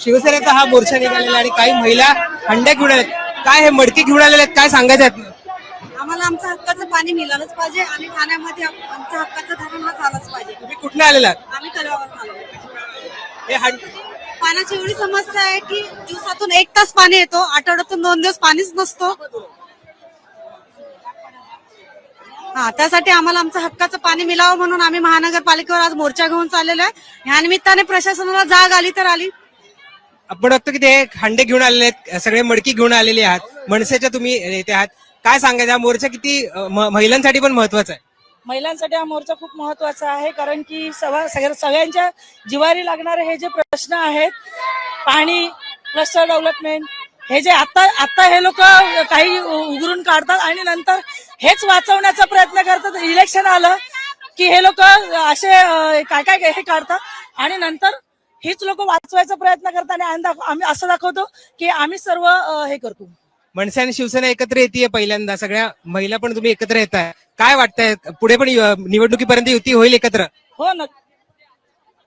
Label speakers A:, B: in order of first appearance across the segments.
A: शिवसेनेचा हा मोर्चा निघालेला आणि काही महिला हंड्या घेऊन आल्यात. काय हे मडके घेऊन आलेले आहेत? काय सांगायचं?
B: आम्हाला आमचं हक्काचं पाणी मिळालंच पाहिजे आणि ठाण्यामध्ये आम- आमचं हक्काचं धरण हा झालंच पाहिजे.
A: तुम्ही कुठनं आलेला?
B: आम्ही आलो.
A: हंड
B: पाण्याची एवढी समस्या आहे की दिवसातून एक तास पाणी येतो आठवड्यातून दोन दिवस पाणीच नसतो. हा त्यासाठी आम्हाला आमचं हक्काचं पाणी मिळावं म्हणून आम्ही महानगरपालिकेवर आज मोर्चा घेऊन चाललेलो आहे. ह्या निमित्ताने प्रशासनाला जाग आली तर आली.
A: आपण बघतो की ते हंडे घेऊन आलेले आहेत सगळे मडकी घेऊन आलेले आहात. मनसेच्या तुम्ही येते आहात. काय सांगायचं? हा मोर्चा किती म- महिलांसाठी पण महत्त्वाचा आहे.
C: महिलांसाठी हा मोर्चा खूप महत्त्वाचा आहे कारण की सवा- सगळ्या- सगळ्यांच्या जिवारी लागणारे हे जे प्रश्न आहेत पाणी क्लस्टर डेव्हलपमेंट हे जे आता आता हे लोक काही उघडून काढतात आणि नंतर हेच वाचवण्याचा प्रयत्न करतात. इलेक्शन आलं की हे लोक असे अं, काय काय हे काढतात आणि नंतर हीच लोक वाचवायचा प्रयत्न करतात आणि आम्ही दाखव- आम्ही असं दाखवतो की आम्ही सर्व हे करतो.
A: मनसे आणि शिवसेना एकत्र येते पहिल्यांदा. सगळ्या महिला पण तुम्ही एकत्र येत आहे काय वाटतंय? पुढे पण निवडणुकीपर्यंत युती होईल एकत्र?
C: हो न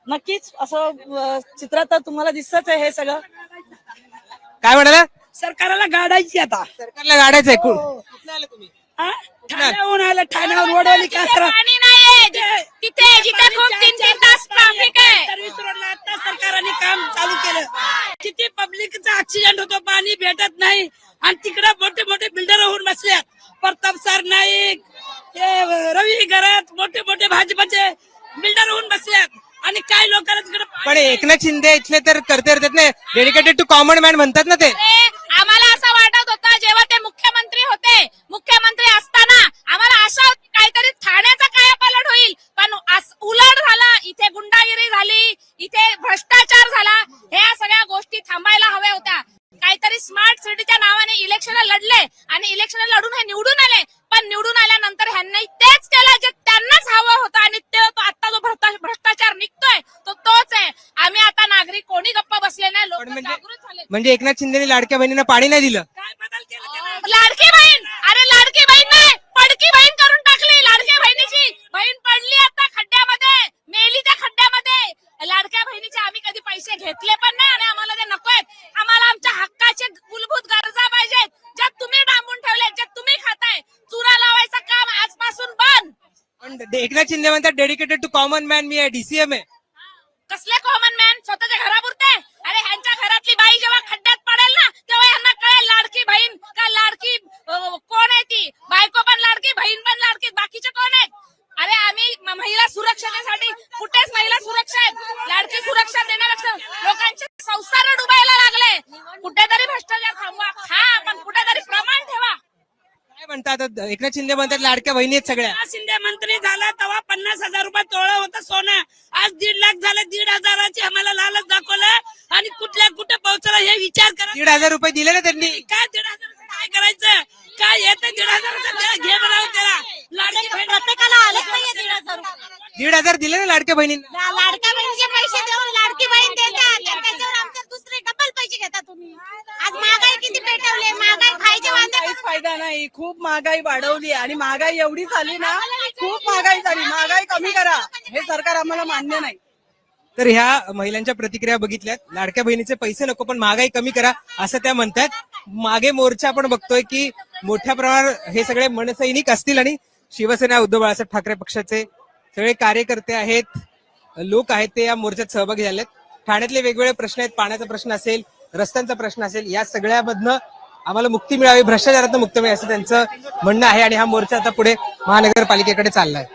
C: नक्कीच. असं चित्रात तर तुम्हाला दिसतच आहे हे सगळं.
A: काय म्हणाला?
C: सरकारला गाडायची आता.
A: सरकारला गाडायचं आहे कुठलं आलं तुम्ही?
C: ठाण्याहून आलं? ठाण्याहून वडवली
D: तिथे पाणी नाहीये जि- तिथे जिथे खूप तीन तीन तास ट्रॅफिक आहे
C: सर्व्हिस रोडला आता सरकारने काम चालू केलं किती पब्लिकचा ऍक्सिडेंट होतो पाणी भेटत नाही आणि तिकडे मोठे मोठे बिल्डर होऊन बसल्यात प्रताप सर नाईक हे रवी घरात मोठे मोठे भाजपचे बिल्डर होऊन बसल्यात आणि काही लोकांना तिकडे
A: पण एकनाथ शिंदे इथले तर करते नाही डेडिकेटेड टू कॉमन मॅन म्हणतात ना ते.
D: आम्हाला असं वाटत होतं जेव्हा ते मुख्यमंत्री होते मुख्यमंत्री असताना आम्हाला आशा होती काहीतरी ठाण्याचा कायापालट होईल पण अस- उलट झाला इथे गुंडागिरी झाली इथे भ्रष्टाचार झाला ह्या सगळ्या गोष्टी थांबायला हव्या होत्या काहीतरी स्मार्ट सिटीच्या नावाने इलेक्शन लढले आणि इलेक्शन लढून हे निवडून आले. पण निवडून आल्यानंतर ह्यांनी तेच केलं जे त्यांनाच हवं होतं. आणि ते तो आता जो भ्रष्टा- भ्रष्टाचार निघतोय तो तोच आहे. आम्ही आता नागरिक कोणी गप्पा बसले नाही. लोक
A: म्हणजे-
D: जागृत झाले
A: म्हणजे एकनाथ शिंदेने लाडक्या बहिणींना पाणी नाही दिलं.
D: काय बदल केला त्यानं? लाडकी बहीण! अरे लाडकी बहीण नाही! पडकी बहीण करून टाकली लाडक्या बहिणीची बहीण पडली आता खड्ड्यामध्ये मेली त्या खड्ड्यामध्ये लाडक्या बहिणीचे आम्ही कधी पैसे घेतले पण नाही आणि आम्हाला ते नको आहेत आम्हाला आमच्या हक्काचे मूलभूत गरजा पाहिजेत ज्या तुम्ही डांबून ठेवले ज्या तुम्ही खाताय चुरा लावायचं काम आजपासून बंद
A: पण एकनाथ शिंदे म्हणतात डेडिकेटेड टू कॉमन मॅन मी आहे डीसीएम आहे
D: कसले कॉमन मॅन स्वतःच्या घरापुरते अरे ह्यांच्या घरातली बाई जेव्हा खड्ड्यात पडेल ना तेव्हा यांना कळेल लाडकी बहीण का लाडकी अं, कोण आहे ती बायको पण लाडकी बहीण पण लाडकी बाकीचे कोण आहेत अरे आम्ही म- महिला सुरक्षतेसाठी कुठेच महिला सुरक्षा आहेत लाडकी सुरक्षा देण्यापेक्षा लोकांचे संसार डुबायला लागले कुठेतरी भ्रष्टाचार थांबवा हा पण कुठेतरी प्रमाण ठेवा
A: काय म्हणतात एकनाथ शिंदे म्हणतात लाडक्या बहिणी आहेत सगळ्या.
C: एकनाथ शिंदे मंत्री झाला तेव्हा पन्नास हजार रुपये तोळं होतं सोनं. आज दीड लाख झालं दीड हजाराची आम्हाला लालच दाखवलं. आणि कुठल्या कुठे पोहोचलं हे विचार करा.
A: दीड हजार रुपये दिले ना त्यांनी.
C: काय दीड हजाराचं काय करायचं? काय येतं दीड हजाराचं त्याला घे म्हणावं त्याला. लाडकी बहीण
D: प्रत्येकाला आलेच नाहीये दीड हजार
A: दीड हजार दिले ना लाडक्या बहिणींना
D: लाडक्या बहिणीचे पैसे देऊन लाडकी बहीण देतात आणि त्याच्यावर आमचे दुसरे डबल पैसे घेता तुम्ही आज महागाई किती पेटवले महागाई खायचे वांदे
C: काहीच फायदा नाही. खूप महागाई वाढवली आणि महागाई एवढी झाली ना खूप महागाई झाली. महागाई कमी करा. हे सरकार आम्हाला मान्य नाही.
A: तर ह्या महिलांच्या प्रतिक्रिया बघितल्यात. लाडक्या बहिणीचे पैसे नको पण महागाई कमी करा असं त्या म्हणतात मागे मोर्चा आपण बघतोय की मोठ्या प्रमाणावर हे सगळे मनसैनिक असतील आणि शिवसेना उद्धव बाळासाहेब ठाकरे पक्षाचे सगळे कार्यकर्ते आहेत लोक आहेत ते या मोर्चात सहभागी झालेत. ठाण्यातले वेगवेगळे प्रश्न आहेत. पाण्याचा प्रश्न असेल रस्त्यांचा प्रश्न असेल या सगळ्यामधनं आम्हाला मुक्ती मिळावी भ्रष्टाचारातून मुक्ती मिळावी असं त्यांचं म्हणणं आहे आणि हा मोर्चा आता पुढे महानगरपालिकेकडे चाललाय.